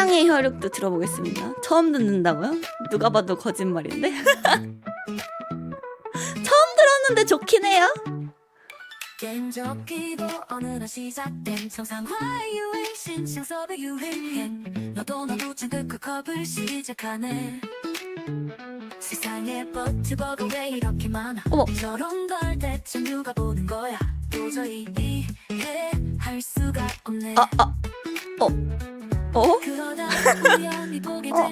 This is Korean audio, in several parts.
사탕의 혈육도 들어보겠습니다. 처음 듣는다고요? 누가 봐도 거짓말인데? 처음 들었는데 좋긴 해요. 게임 접기도 어느 날 시작된 정상화 유행 신상 서브 유행 너도 너도 잔뜩 그 컵을 시작하네 세상에 버트버가 왜 이렇게 많아 어머. 저런 걸 대체 누가 보는 거야 도저히 이해할 수가 없네 아, 아, 어, 어? 어, 어.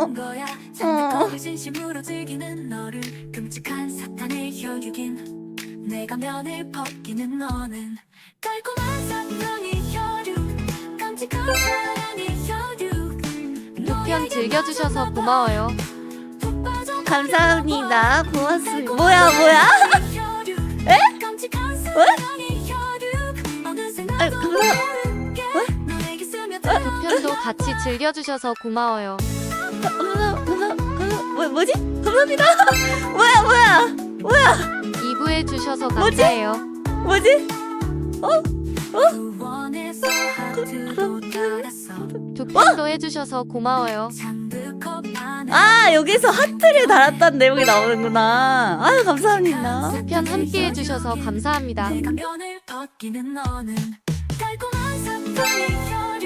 된 거야 잔뜩 컵을 진심으로 즐기는 너를 끔찍한 사탄의 혈육인 내가 면을 벗기는 너는 달콤한 사탕의 혈육 깜찍한 사랑의 혈육 편 즐겨주셔서 고마워요. 감사합니다. 고맙습니다. 뭐야, 뭐야? 에? 아유, 감사- 두 편도 같이 즐겨주셔서 고마워요. 뭐, 뭐지? 감사합니다. 뭐야, 뭐야, 뭐야, 2부 해 주셔서 감사해요. 뭐지? 구원에서 하트도 달았어 두 편도 해주셔서 고마워요. 아, 여기서 하트를 달았다는 내용이 나오는구나. 아유, 감사합니다. 두편 함께 해주셔서 감사합니다. 내가 면을 벗기는 너는 달콤한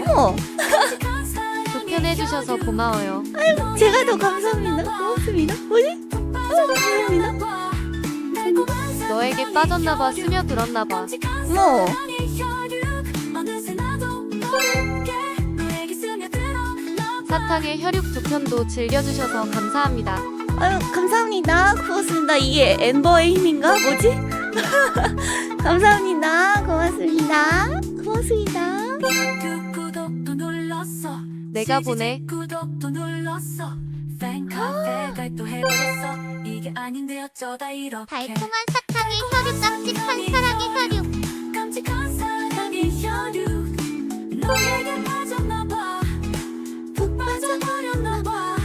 어머, 깜찍한 사랑의 두편 해주셔서 고마워요. 제가 더 감사합니다. 고맙습니다. 뭐지? 아유, 감사합니다. 너에게 빠졌나봐 스며들었나봐. 어머, 사탕의 혈육 두 편도 즐겨주셔서 감사합니다. 아유, 감사합니다. 고맙습니다. 이게 엠버의 힘인가? 뭐지? 감사합니다. 고맙습니다. 고맙습니다. 내가 보내. 구독도 눌렀어. 팬카페 가입도 해버렸어. 이게 아닌데 어쩌다 이렇게. 달콤한 사탕의 혈육 깜찍한 사랑의 혈육 깜찍한 사랑의 혈육 너에게 빠졌나봐. 푹 빠져버렸나봐.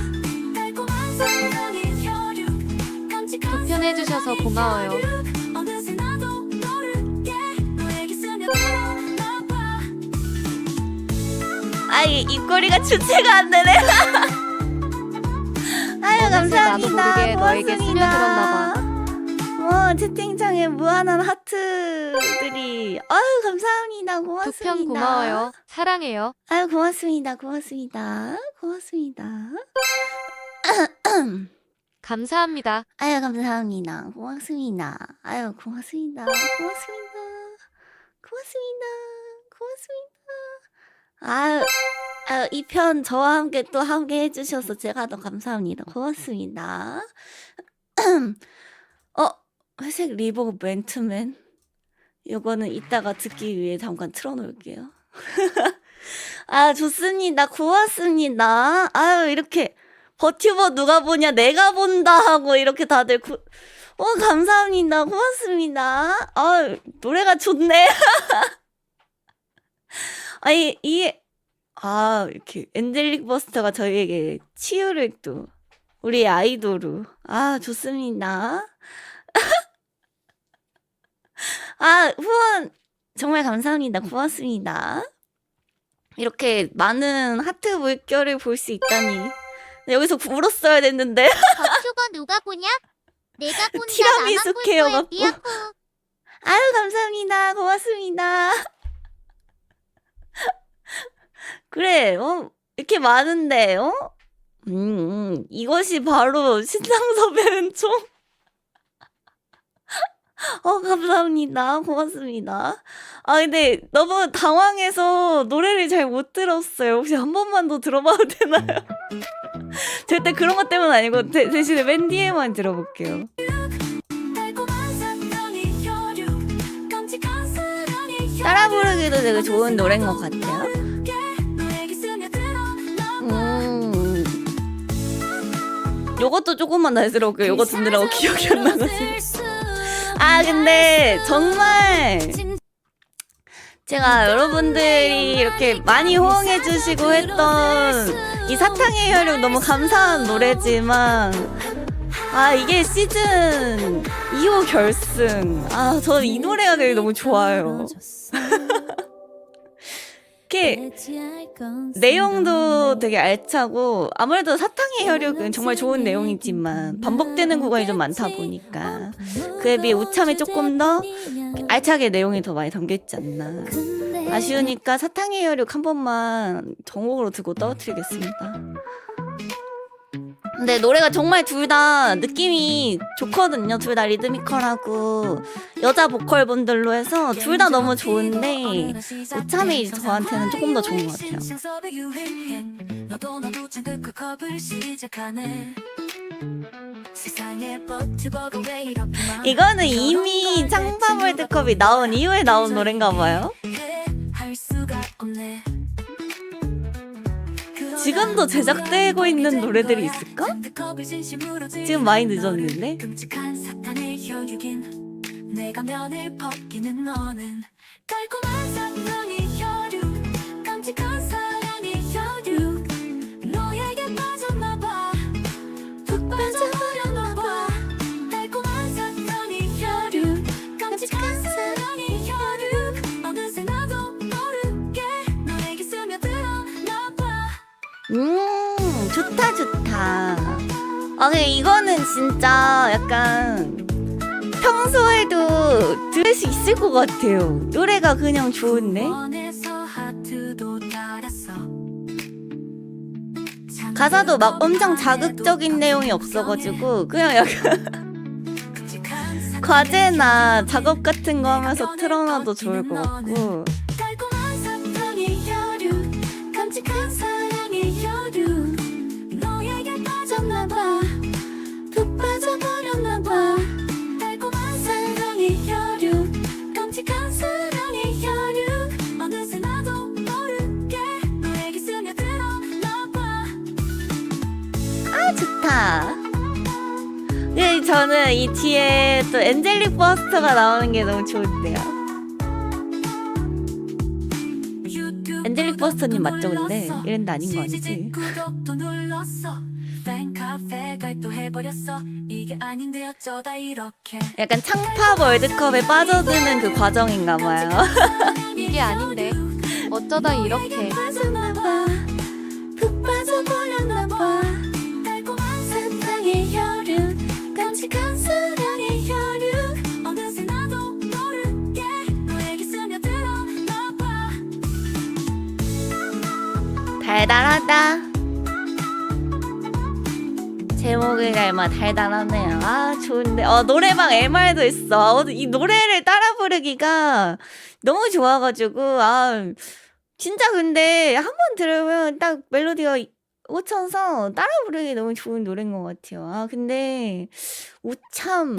달콤한 사랑의 혈육 깜찍한 두편 해주셔서 고마워요. 아이, 입꼬리가 주체가 안 되네. 아유, 어느새 나도 감사합니다. 모르게 너에게 고맙습니다. 와, 채팅창에 무한한 하트들이. 아유, 감사합니다. 두 고맙습니다. 편 고마워요. 사랑해요. 아유, 고맙습니다. 고맙습니다. 고맙습니다. 감사합니다. 아유, 감사합니다. 고맙습니다. 아유, 고맙습니다. 고맙습니다. 고맙습니다. 고맙습니다. 아유, 아유, 이편 저와 함께 또 함께 해주셔서 제가 더 감사합니다. 고맙습니다. 어, 회색 리복 멘트맨. 요거는 이따가 듣기 위해 잠깐 틀어놓을게요. 아, 좋습니다. 고맙습니다. 아유, 이렇게. 버튜버 누가 보냐 내가 본다 하고 이렇게 다들 구... 어 감사합니다 고맙습니다 아 노래가 좋네 아니 이아 이렇게 엔젤릭 버스터가 저희에게 치유를 또 우리 아이돌로 아 좋습니다. 아 후원 정말 감사합니다. 고맙습니다. 이렇게 많은 하트 물결을 볼 수 있다니. 여기서 울었어야 됐는데. 버추거 누가 보냐? 내가 본다 티라미수 나만 볼 케어 거야 갖고. 아유 감사합니다. 고맙습니다 그래 어 이렇게 많은데 어 음, 이것이 바로 신상 섭외는 총. 어, 감사합니다. 고맙습니다. 아, 근데 너무 당황해서 노래를 잘 못 들었어요. 혹시 한 번만 더 들어봐도 되나요? 절대 그런 것 때문 아니고 대, 대신에 맨 뒤에만 들어볼게요. 따라 부르기도 되게 좋은 노래인 것 같아요. 요것도 조금만 다시 들어볼게요. 요거 듣느라고 기억이 안 나가지고. 아, 근데 정말 제가 여러분들이 이렇게 많이 호응해 주시고 했던 이 사탕의 혈육 너무 감사한 노래지만 아, 이게 시즌 2호 결승. 아, 저는 이 노래가 되게 너무 좋아요. 이렇게 내용도 되게 알차고 아무래도 사탕의 혈육은 정말 좋은 내용이지만 반복되는 구간이 좀 많다 보니까 그에 비해 우참이 조금 더 알차게 내용이 더 많이 담겨 있지 않나. 아쉬우니까 사탕의 혈육 한 번만 정곡으로 듣고 떨어뜨리겠습니다 근데 노래가 정말 둘 다 느낌이 좋거든요. 둘 다 리드미컬하고 여자 보컬 분들로 해서 둘 다 너무 좋은데 우참이 저한테는 조금 더 좋은 것 같아요. 이거는 이미 창파 월드컵이 나온 이후에 나온 노래인가 봐요 지금도 제작되고 있는 노래들이 있을까? 지금 많이 늦었는데 달콤한 사탄의 혈육 깜찍한 사랑 좋다. 아 근데 이거는 진짜 약간 평소에도 들을 수 있을 것 같아요. 노래가 그냥 좋은데. 가사도 막 엄청 자극적인 내용이 없어가지고 그냥 약간 과제나 작업 같은 거 하면서 틀어놔도 좋을 것 같고 저는 이 뒤에 또 엔젤릭 버스터가 나오는 게 너무 좋은데요. 엔젤릭 버스터님 맞죠 근데? 이랬는데 아닌 거 아니지? 약간 창팝 월드컵에 빠져드는 그 과정인가 봐요. 이게 아닌데. 어쩌다 이렇게 깜찍한 사랑의 혈육. 어느새 나도 모르게 너에게 스며들었나 봐 달달하다. 제목을 닮아 달달하네요. 아 좋은데. 어 노래방 MR도 있어. 어, 이 노래를 따라 부르기가 너무 좋아가지고 아 진짜 근데 한 번 들으면 딱 멜로디가 꽂혀서 따라 부르기 너무 좋은 노래인 것 같아요. 아 근데 우참